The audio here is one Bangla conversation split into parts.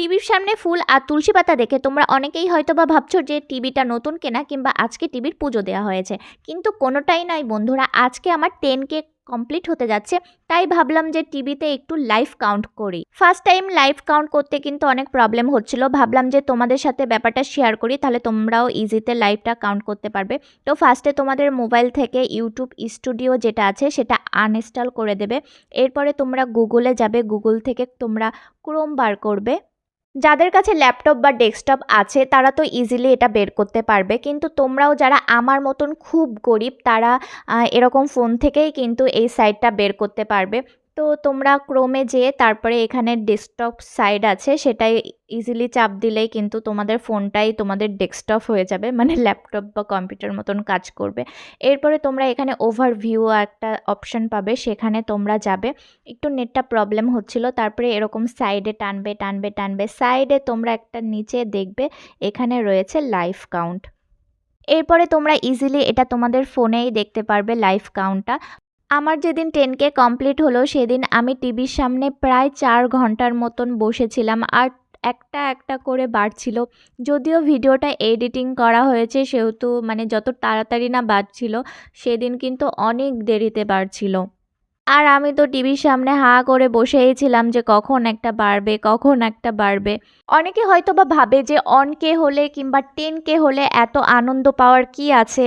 টিভির সামনে ফুল আর তুলসী পাতা দেখে তোমরা অনেকেই হয়তো বা ভাবছ যে টিভিটা নতুন কেনা কিংবা আজকে টিভির পুজো দেওয়া হয়েছে। কিন্তু কোনোটাই নয় বন্ধুরা, আজকে আমার টেন কে কমপ্লিট হতে যাচ্ছে, তাই ভাবলাম যে টিভিতে একটু লাইভ কাউন্ট করি। ফার্স্ট টাইম লাইভ কাউন্ট করতে কিন্তু অনেক প্রবলেম হচ্ছিল। ভাবলাম যে তোমাদের সাথে ব্যাপারটা শেয়ার করি, তাহলে তোমরাও ইজিতে লাইভটা কাউন্ট করতে পারবে। তো ফার্স্টে তোমাদের মোবাইল থেকে ইউটিউব স্টুডিও যেটা আছে, সেটা আনইনস্টল করে দেবে। এরপরে তোমরা গুগলে যাবে গুগল থেকে তোমরা ক্রোম বার করবে। যাদের কাছে ল্যাপটপ বা ডেস্কটপ আছে, তারা তো ইজিলি এটা বের করতে পারবে। কিন্তু তোমরাও যারা আমার মতন খুব গরিব, তারা এরকম ফোন থেকেই কিন্তু এই সাইটটা বের করতে পারবে। তো তোমরা ক্রোমে যেয়ে তারপরে এখানে ডেস্কটপ সাইড আছে, সেটাই ইজিলি চাপ দিলেই কিন্তু তোমাদের ফোনটাই তোমাদের ডেস্কটপ হয়ে যাবে মানে ল্যাপটপ বা কম্পিউটার মতন কাজ করবে। এরপরে তোমরা এখানে ওভারভিউ একটা অপশন পাবে, সেখানে তোমরা যাবে। একটু নেটটা প্রবলেম হচ্ছিল, তারপরে এরকম সাইডে টানবে টানবে টানবে সাইডে তোমরা একটা নিচে দেখবে, এখানে রয়েছে লাইফ কাউন্ট এরপরে তোমরা ইজিলি এটা তোমাদের ফোনেই দেখতে পারবে লাইফ কাউন্টটা আমার যেদিন টেন কে কমপ্লিট হলো, সেদিন আমি টিভির সামনে প্রায় চার ঘণ্টার মতন বসেছিলাম আর একটা একটা করে বাড়ছিল যদিও ভিডিওটা এডিটিং করা হয়েছে, সেহেতু মানে যত তাড়াতাড়ি না বাড়ছিল সেদিন কিন্তু অনেক দেরিতে বাড়ছিল আর আমি তো টিভির সামনে হা করে বসেই ছিলাম যে কখন একটা বাড়বে, কখন একটা বাড়বে। অনেকে হয়তো বা ভাবে যে অন কে হলে কিংবা টেন কে হলে এত আনন্দ পাওয়ার কি আছে?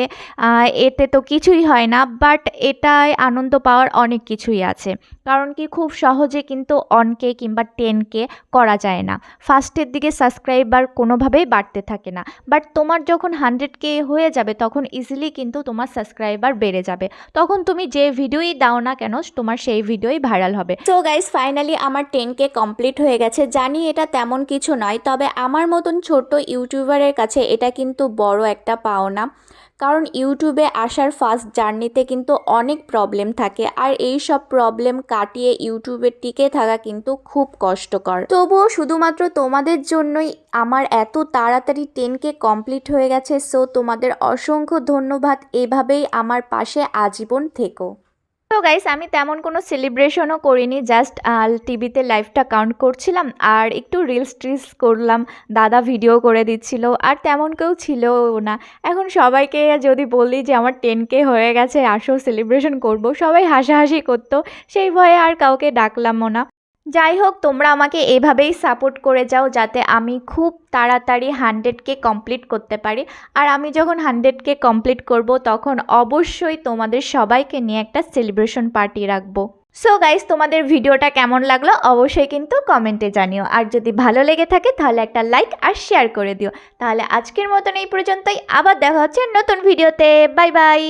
এতে তো কিছুই হয় না, বাট এটায় আনন্দ পাওয়ার অনেক কিছুই আছে। কারণ কি খুব সহজে কিন্তু অন কে কিংবা টেন কে করা যায় না। ফার্স্টের দিকে সাবস্ক্রাইবার কোনোভাবেই বাড়তে থাকে না। বাট তোমার যখন হান্ড্রেড কে হয়ে যাবে, তখন ইজিলি কিন্তু তোমার সাবস্ক্রাইবার বেড়ে যাবে। তখন তুমি যে ভিডিওই দাও না কেন তোমার সেই ভিডিওই ভাইরাল হবে। সো গাইস ফাইনালি আমার টেন কে কমপ্লিট হয়ে গেছে। জানি এটা তেমন কিছু নয়, তবে আমার মতন ছোট্ট ইউটিউবারের কাছে এটা কিন্তু বড় একটা পাওনা। কারণ ইউটিউবে আসার ফার্স্ট জার্নিতে কিন্তু অনেক প্রবলেম থাকে, আর এই সব প্রবলেম কাটিয়ে ইউটিউবে টিকে থাকা কিন্তু খুব কষ্টকর। তবুও শুধুমাত্র তোমাদের জন্যই আমার এত তাড়াতাড়ি টেনকে কমপ্লিট হয়ে গেছে সো তোমাদের অসংখ্য ধন্যবাদ। এভাবেই আমার পাশে আজীবন থেকো। তো গাইস আমি তেমন কোনো সেলিব্রেশনও করিনি জাস্ট টিভিতে লাইভটা কাউন্ট করছিলাম, আর একটু রিলস ট্রিলস করলাম, দাদা ভিডিও করে দিচ্ছিল, আর তেমন কেউ ছিল না। এখন সবাইকে যদি বলি যে আমার টেন কে হয়ে গেছে, আসো সেলিব্রেশন করব, সবাই হাসাহাসি করতো, সেই ভয়ে আর কাউকে ডাকলামও না। যাই হোক তোমরা আমাকে এভাবেই সাপোর্ট করে যাও যাতে আমি খুব তাড়াতাড়ি হান্ড্রেডকে কমপ্লিট করতে পারি। আর আমি যখন হান্ড্রেডকে কমপ্লিট করব, তখন অবশ্যই তোমাদের সবাইকে নিয়ে একটা সেলিব্রেশন পার্টি রাখব। সো গাইস, তোমাদের ভিডিওটা কেমন লাগল অবশ্যই কিন্তু কমেন্টে জানিও। আর যদি ভালো লেগে থাকে, তাহলে একটা লাইক আর শেয়ার করে দিও। তাহলে আজকের মতন এই পর্যন্তই। আবার দেখা হচ্ছে নতুন ভিডিওতে। Bye bye.